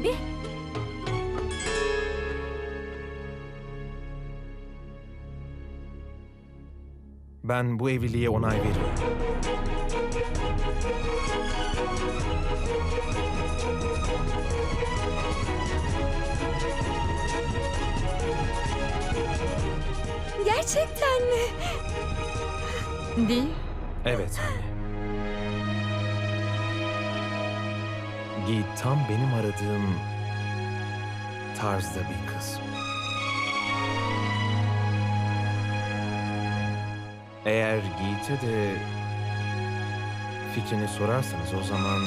abi? Ben bu evliliğe onay veriyorum. Gerçekten mi? Değil. Evet anne. Git tam benim aradığım tarzda bir kız. Eğer Yiğit'e de fikrini sorarsanız o zaman...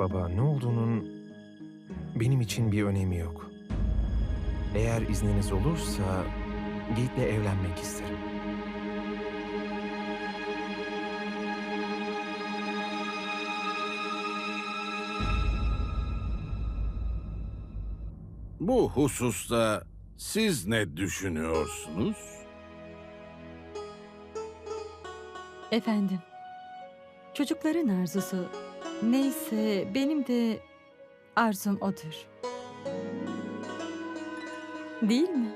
baba ne olduğunun benim için bir önemi yok. Eğer izniniz olursa Yiğit'le evlenmek isterim. Bu hususta siz ne düşünüyorsunuz? Efendim. Çocukların arzusu neyse benim de arzum odur. Değil mi?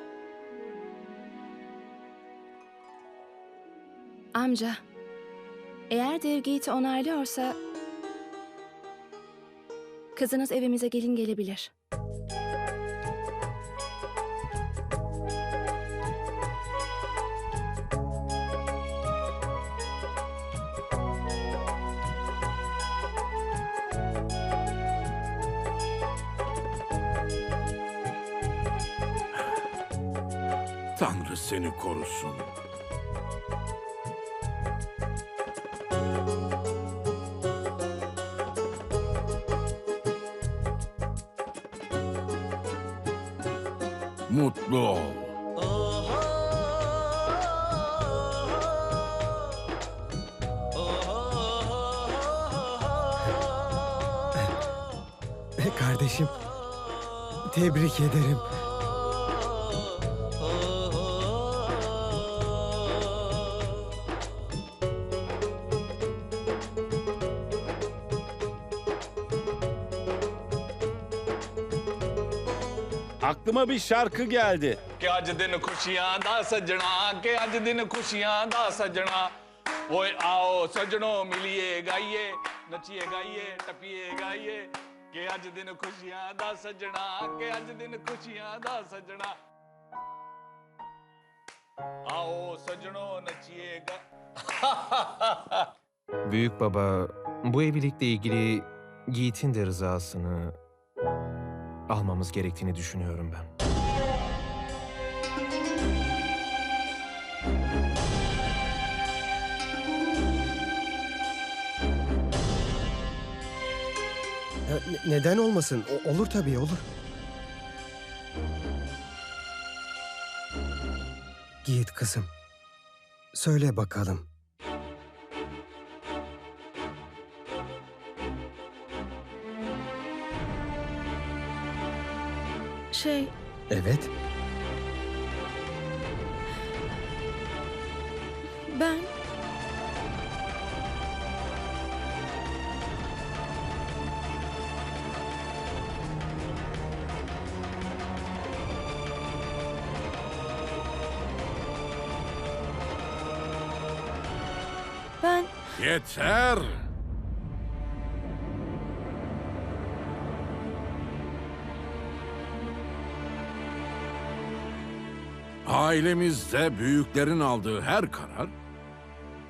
Amca, eğer Devgit'i onaylıyorsa kızınız evimize gelin gelebilir. Tanrı seni korusun. Mutlu ol. Kardeşim, tebrik ederim. Aklıma bir şarkı geldi. ਕਿ ਅੱਜ ਦਿਨ ਖੁਸ਼ੀਆਂ ਦਾ ਸੱਜਣਾ ਕਿ ਅੱਜ ਦਿਨ ਖੁਸ਼ੀਆਂ ਦਾ ਸੱਜਣਾ ਓਏ ਆਓ ਸੱਜਣੋ ਮਿਲੀਏ ਗਾਈਏ ਨੱਚੀਏ ਗਾਈਏ ਟੱਪੀਏ ਗਾਈਏ ਕਿ ਅੱਜ ਦਿਨ ਖੁਸ਼ੀਆਂ ਦਾ ਸੱਜਣਾ ਕਿ ਅੱਜ ਦਿਨ ਖੁਸ਼ੀਆਂ ਦਾ ਸੱਜਣਾ ਆਓ ਸੱਜਣੋ ਨੱਚੀਏ ਗਾ Büyük baba, bu evlilikle ilgili Yiğit'in de rızasını almamız gerektiğini düşünüyorum ben. Ne- neden olmasın? O- olur tabii, olur. Yiğit kızım, söyle bakalım. Şey, Evet, ben... Ben. Yeter! Ailemizde büyüklerin aldığı her karar,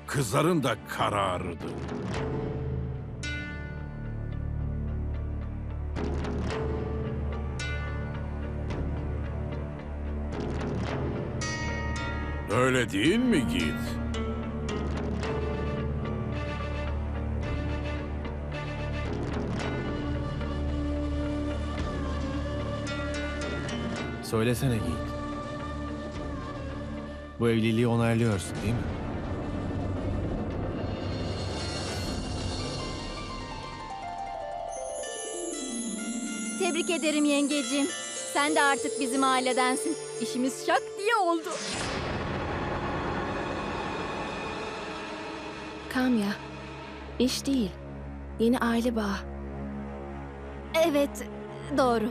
kızların da kararıdır. Öyle değil mi Git? Söylesene Yiğit. Bu evliliği onaylıyorsun değil mi? Tebrik ederim yengecim. Sen de artık bizim ailedensin. İşimiz şak diye oldu. Kamya, iş değil. Yeni aile bağı. Evet, doğru.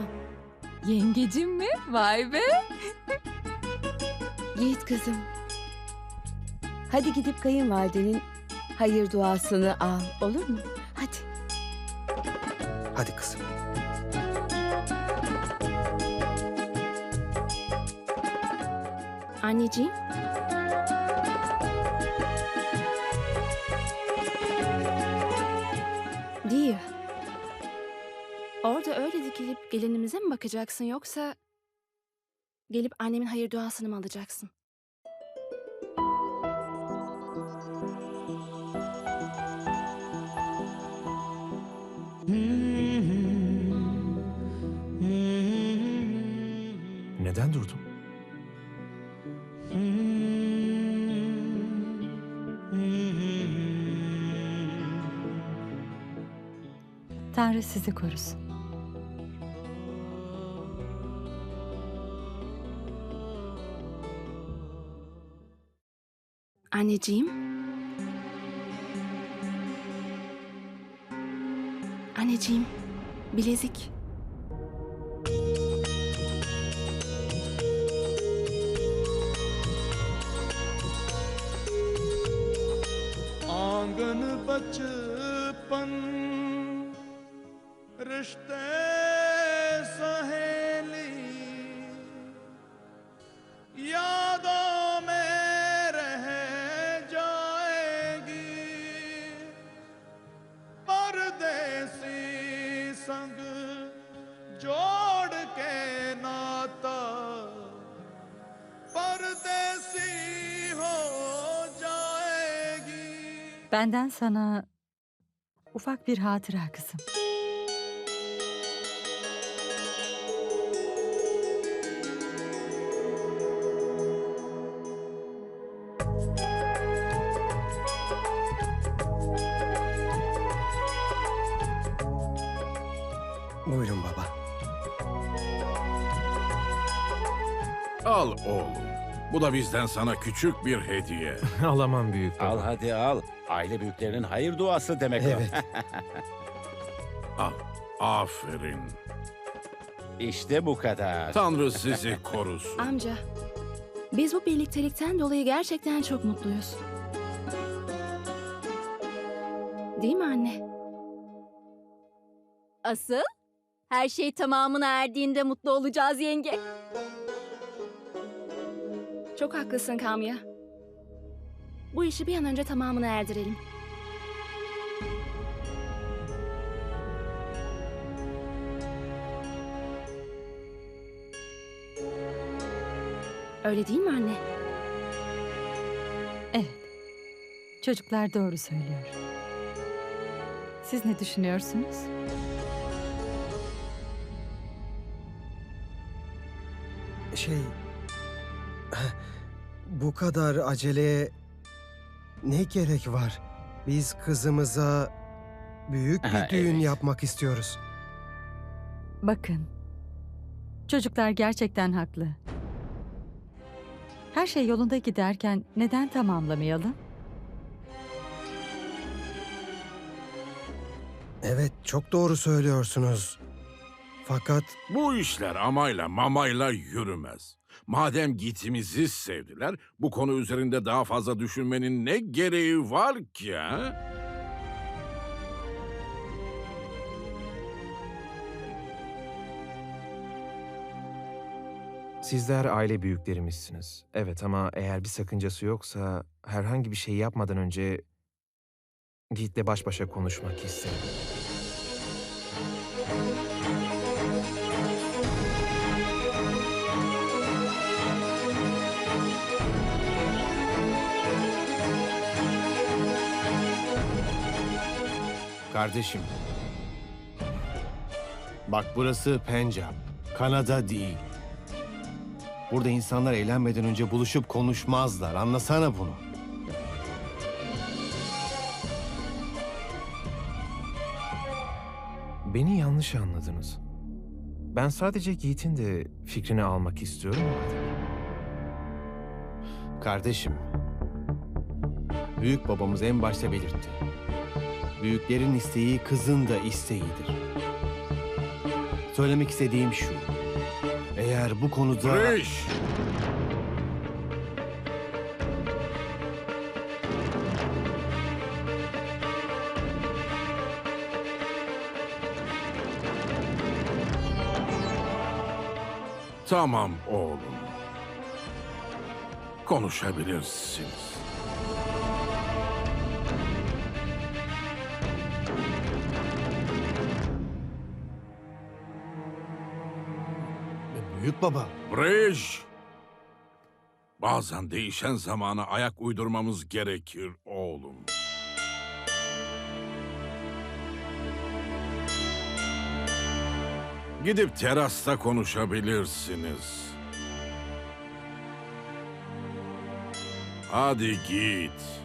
Yengecim mi? Vay be. Yiğit kızım. Hadi gidip kayınvalidenin hayır duasını al, olur mu? Hadi. Hadi kızım. Anneciğim, Değil. Orada öyle dikilip gelinimize mi bakacaksın yoksa gelip annemin hayır duasını mı alacaksın? Neden durdun? Tanrı sizi korusun. Anneciğim? Anneciğim, bilezik. Anganı bacı Benden sana ufak bir hatıra kızım. Buyurun baba. Al oğlum. Bu da bizden sana küçük bir hediye. Alamam büyük baba. Al hadi al. Aile büyüklerinin hayır duası demek o. Evet. Al. Aferin. İşte bu kadar. Tanrı sizi korusun. Amca, biz bu birliktelikten dolayı gerçekten çok mutluyuz. Değil mi anne? Asıl her şey tamamına erdiğinde mutlu olacağız yenge. Çok haklısın Kamya. Bu işi bir an önce tamamına erdirelim. Öyle değil mi anne? Evet. Çocuklar doğru söylüyor. Siz ne düşünüyorsunuz? Şey... Bu kadar aceleye ne gerek var? Biz kızımıza büyük bir Ha, düğün evet. yapmak istiyoruz. Bakın. Çocuklar gerçekten haklı. Her şey yolunda giderken neden tamamlamayalım? Evet, çok doğru söylüyorsunuz. Fakat Bu işler amayla mamayla yürümez. Madem gitimizi sevdiler, bu konu üzerinde daha fazla düşünmenin ne gereği var ki ha? Sizler aile büyüklerimizsiniz. Evet ama eğer bir sakıncası yoksa herhangi bir şey yapmadan önce Yiğit'le baş başa konuşmak isterim. Kardeşim. Bak burası Pencap. Kanada değil. Burada insanlar eğlenmeden önce buluşup konuşmazlar. Anlasana bunu. Beni yanlış anladınız. Ben sadece Yiğit'in de fikrini almak istiyorum. Kardeşim. Büyük babamız en başta belirtti. Büyüklerin isteği kızın da isteğidir. Söylemek istediğim şu. Eğer bu konuda... Riş! Tamam oğlum. Konuşabilirsiniz. Büyük baba. Bridge! Bazen değişen zamana ayak uydurmamız gerekir oğlum. Gidip terasta konuşabilirsiniz. Hadi. Git